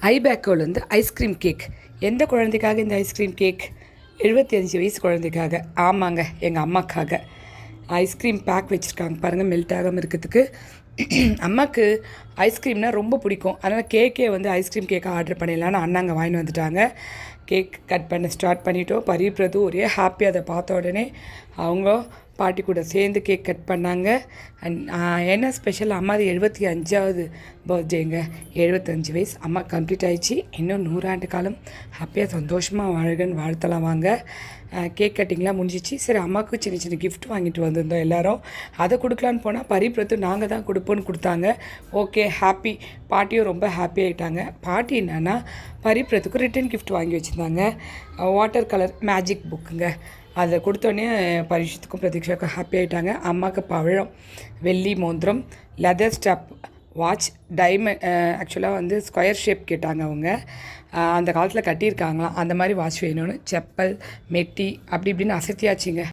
ஐபேக்கோலேருந்து ice cream cake. எந்த குழந்தைக்காக இந்த ஐஸ்கிரீம் கேக்? எழுபத்தி அஞ்சு வயசு குழந்தைக்காக. ஆமாங்க எங்கள் அம்மாக்காக. ஐஸ்கிரீம் பேக் வச்சுருக்காங்க. பாருங்கள் மெல்ட் ஆகாமல் இருக்கிறதுக்கு. அம்மாவுக்கு ஐஸ்கிரீம்னால் ரொம்ப பிடிக்கும். அதனால் கேக்கே வந்து ஐஸ்கிரீம் கேக்கை ஆர்டர் பண்ணிடலான்னு அண்ணாங்க வாங்கிட்டு வந்துட்டாங்க. கேக் கட் பண்ண ஸ்டார்ட் பண்ணிட்டோம். பரிபிரது ஒரே ஹாப்பி அதை பார்த்த உடனே அவங்க பாட்டி கூட சேர்ந்து கேக் கட் பண்ணாங்க. அண்ட் என்ன ஸ்பெஷல் அம்மாது எழுபத்தி அஞ்சாவது பர்த்டேங்க எழுபத்தஞ்சு வயசு. அம்மா கம்ப்ளீட் ஆயிடுச்சு. இன்னும் நூறாண்டு காலம். ஹாப்பியாக சந்தோஷமாக வாழ்கன்னு வாழ்த்தலாம் வாங்க. கேக் கட்டிங்லாம் முடிஞ்சிச்சு. சரி அம்மாவுக்கு சின்ன சின்ன கிஃப்ட் வாங்கிட்டு வந்திருந்தோம் எல்லோரும். அதை கொடுக்கலான்னு போனால் பரிபிரத்து நாங்கள் தான் கொடுப்போன்னு கொடுத்தாங்க. ஓகே ஹாப்பி பாட்டியும் ரொம்ப ஹாப்பி ஆகிட்டாங்க பாட்டி என்னன்னா பரிப்புறத்துக்கு ரிட்டன் கிஃப்ட் வாங்கி வச்சுருந்தாங்க. வாட்டர் கலர் மேஜிக் புக்குங்க அதை கொடுத்தோடனே பரிஷத்துக்கும் பிரதீக்ஷாவுக்கும் ஹாப்பி ஆகிட்டாங்க அம்மாவுக்கு பழம் வெள்ளி மோந்திரம் லெதர் ஸ்டாப் வாட்ச் டைமண்ட் ஆக்சுவலாக வந்து ஸ்கொயர் ஷேப் கேட்டாங்க அவங்க. அந்த காலத்தில் கட்டியிருக்காங்களாம். அந்த மாதிரி வாட்ச் வேணும்னு. செப்பல் மெட்டி அப்படி இப்படின்னு அசத்தியாச்சுங்க.